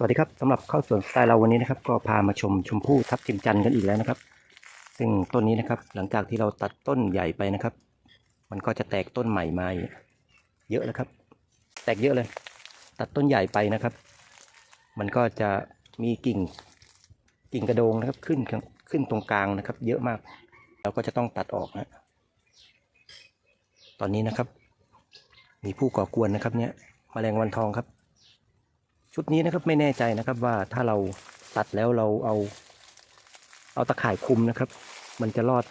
สวัสดีครับสำหรับเข้าสวนสไตล์เราวันนี้นะครับ ก็พามาชมชมพู่ทับทิมจันทร์กันอีกแล้วนะครับ ซึ่งต้นนี้นะครับ หลังจากที่เราตัดต้นใหญ่ไปนะครับ มันก็จะแตกต้นใหม่มาเยอะแล้วครับ แตกเยอะเลย ตัดต้นใหญ่ไปนะครับ มันก็จะมีกิ่งกิ่งกระโดงนะครับขึ้นขึ้นตรงกลางนะครับ เยอะมาก เราก็จะต้องตัดออกนะตอนนี้นะครับ มีผู้ก่อกวนนะครับ เนี่ยมแมลงวันทองครับ ชุดนี้นะครับไม่แน่ใจนะครับว่าถ้าเราตัดแล้วเราเอา เอาตะข่ายคุมนะครับ มันจะรอด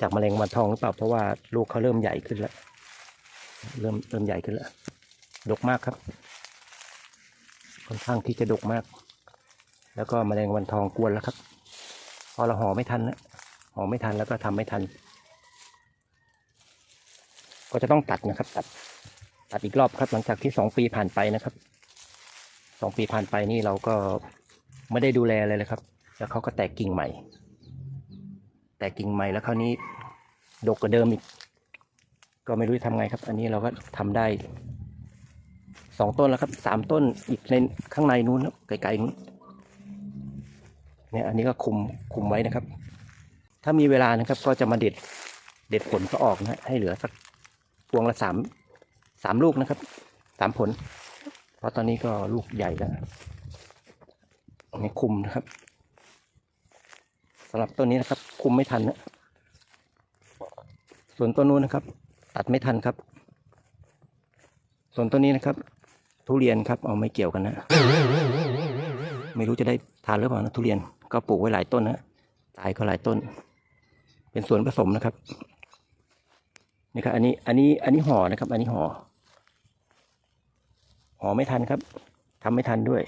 จากแมลงวันทองหรือเปล่าเพราะว่าลูกเขาเริ่มใหญ่ขึ้นแล้วเริ่มเริ่มใหญ่ขึ้นแล้วดกมากครับค่อนข้างที่จะดกมาก แล้วก็แมลงวันทองกวนแล้วครับ พอเราห่อไม่ทันนะห่อไม่ทันแล้วก็ทำไม่ทัน ก็จะต้องตัดนะครับ ตัดตัดอีกรอบครับ หลังจากที่สองปีผ่านไปนะครับ สองปีผ่านไปนี่เราก็ไม่ได้ดูแลเลยเลยครับ แล้วเขาก็แตกกิ่งใหม่ แตกกิ่งใหม่แล้วคราวนี้ดกกว่าเดิมอีก ก็ไม่รู้จะทำไงครับ อันนี้เราก็ทำได้สองต้นแล้วครับสามต้นอีกในข้างในนู้นครับไกลๆนู้นเนี่ยอันนี้ก็คุมคุมไว้นะครับ ถ้ามีเวลานะครับ ก็จะมาเด็ดเด็ดผลก็ออกนะให้เหลือสักพวงละสามสามลูกนะครับสามผล เพราะตอนนี้ก็ลูกใหญ่แล้วนี่คุมนะครับสำหรับต้นนี้นะครับ คุมไม่ทันนะส่วนต้นนู้นนะครับ ตัดไม่ทันครับ ส่วนต้นนี้นะครับ ทุเรียนครับเอาไม่เกี่ยวกันนะ ไม่รู้จะได้ทานหรือเปล่านะทุเรียนก็ปลูกไว้หลายต้นนะตายก็หลายต้น เป็นสวนผสมนะครับนี่ครับอันนี้อันนี้อันนี้ห่อนะครับ อันนี้ห่อ ห่อไม่ทันครับทำไม่ทันด้วย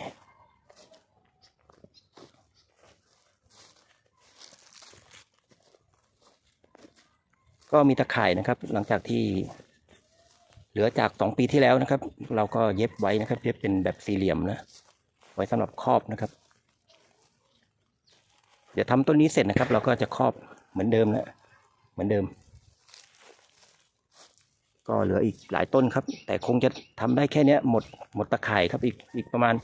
ก็มีตะข่ายนะครับ หลังจากที่เหลือจากสองปีที่แล้วนะครับ เราก็เย็บไว้นะครับ เย็บเป็นแบบสี่เหลี่ยมนะ ไว้สำหรับครอบนะครับ เดี๋ยวทำต้นนี้เสร็จนะครับ เราก็จะครอบเหมือนเดิมนะเหมือนเดิม ก็เหลืออีกหลายต้นครับ แต่คงจะทำได้แค่นี้หมดหมดตะข่ายครับอีกอีกประมาณ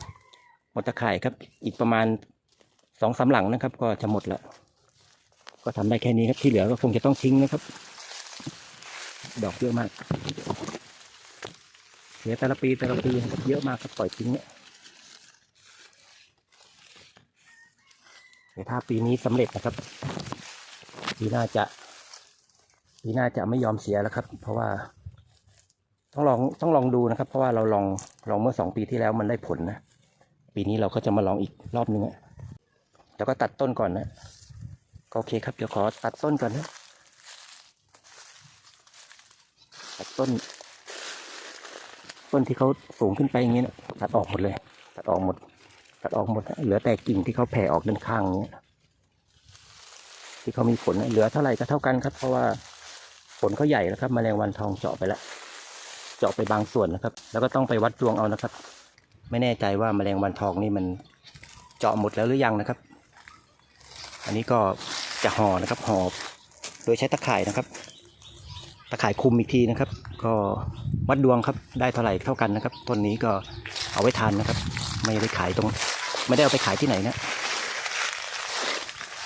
หมดตะข่ายครับ อีกประมาณสองสามหลังนะครับ ก็จะหมดละก็ทำได้แค่นี้ครับที่เหลือก็คงจะต้องทิ้งนะครับ ดอกเยอะมากเสียแต่ละปีแต่ละปีเยอะมากครับปล่อยทิ้งเนี่ยเดี๋ยวถ้าปีนี้สำเร็จนะครับปีหน้าจะปีหน้าจะไม่ยอมเสียแล้วครับ เพราะว่า ต้องลองต้องลองดูนะครับ เพราะว่าเราลองลองเมื่อสองปีที่แล้วมันได้ผลนะปีนี้เราก็จะมาลองอีกรอบนึงอะแล้วก็ตัดต้นก่อนนะโอเคครับเดี๋ยวขอตัดต้นก่อนนะตัดต้น ต้นที่เขาสูงขึ้นไปอย่างนี้นะตัดออกหมดเลย ตัดออกหมด ตัดออกหมดนะเหลือแต่กิ่งที่เขาแผ่ออกด้านข้างอย่างนี้ยที่เขามีผลนะเหลือเท่าไหร่ก็เท่ากันครับ เพราะว่าผลเขาใหญ่แล้วครับมแมลงวันทองเจาะไปแล้ว จาะไปบางส่วนนะครับ แล้วก็ต้องไปวัดดวงเอานะครับ ไม่แน่ใจว่าแมลงวันทองนี่มันเจาะหมดแล้วหรือยังนะครับ อันนี้ก็จะห่อนะครับห่อโดยใช้ตะข่ายนะครับ ตะข่ายคุมอีกทีนะครับ ก็วัดดวงครับได้เท่าไหร่เท่ากันนะครับต้นนี้ก็เอาไว้ทานนะครับ ไม่ได้ขายตรง ไม่ได้เอาไปขายที่ไหนนะ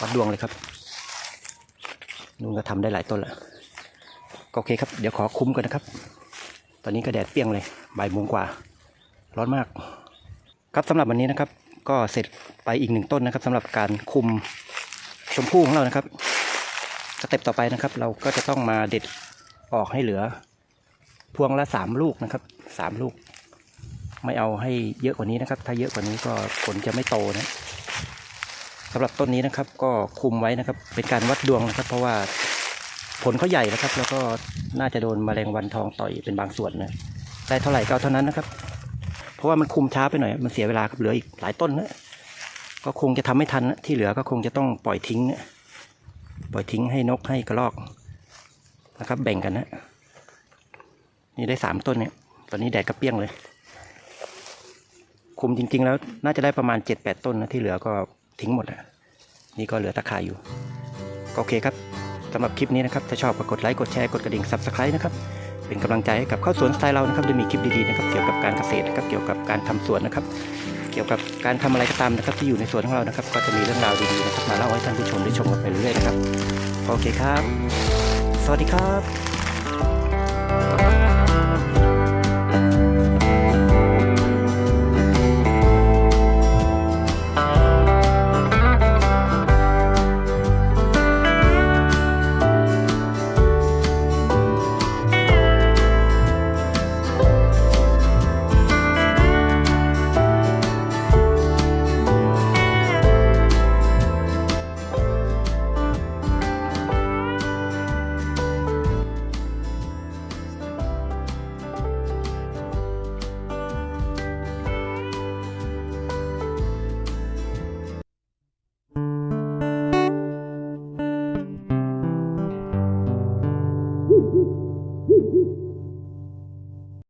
วัดดวงเลยครับนุ่นก็ทำได้หลายต้นแล้วก็โอเคครับ เดี๋ยวขอคุมก่อนนะครับ ตอนนี้ก็แดดเปรี้ยงเลยบ่ายโมงกว่า ร้อนมาก ครับสำหรับวันนี้นะครับ ก็เสร็จไปอีกหนึ่งต้นนะครับสำหรับการคุมชมพู่ของเรานะครับสเต็ปต่อไปนะครับ เราก็จะต้องมาเด็ดออกให้เหลือ พวงละสามลูกนะครับสามลูก ไม่เอาให้เยอะกว่านี้นะครับ ถ้าเยอะกว่านี้ก็ผลจะไม่โตนะสำหรับต้นนี้นะครับก็คุมไว้นะครับ เป็นการวัดดวงนะครับ เพราะว่าผลเขาใหญ่นะครับ แล้วก็ น่าจะโดนแมลงวันทองต่อยเป็นบางส่วนนะได้เท่าไหร่ก็เท่านั้นนะครับ เพราะว่ามันคุมช้าไปหน่อย มันเสียเวลาครับเหลืออีกหลายต้นนะก็คงจะทำไม่ทันนะที่เหลือก็คงจะต้องปล่อยทิ้งนะปล่อยทิ้งให้นกให้กระรอกนะครับ แบ่งกันนะนี่ได้สามต้นเนี่ย ตอนนี้แดดกระเปี้ยงเลย คุมจริง ๆ แล้วน่าจะได้ประมาณเจ็ดแปดต้นนะที่เหลือก็ทิ้งหมดอะนี่ก็เหลือตะข่ายอยู่ ก็โอเคครับ สำหรับคลิปนี้นะครับ ถ้าชอบก็กดไลค์กดแชร์กดกระดิ่ง Subscribe นะครับ เป็นกำลังใจให้กับข้าวสวนสไตล์เรานะครับจะมีคลิปดีๆนะครับ เกี่ยวกับการเกษตรนะครับ เกี่ยวกับการทำสวนนะครับ เกี่ยวกับการทำอะไรก็ตามนะครับ ที่อยู่ในสวนของเรานะครับ ก็จะมีเรื่องราวดีๆนะครับมาเล่าให้ท่านผู้ชมได้ชมกันไปเรื่อยๆนะครับ โอเคครับ สวัสดีครับ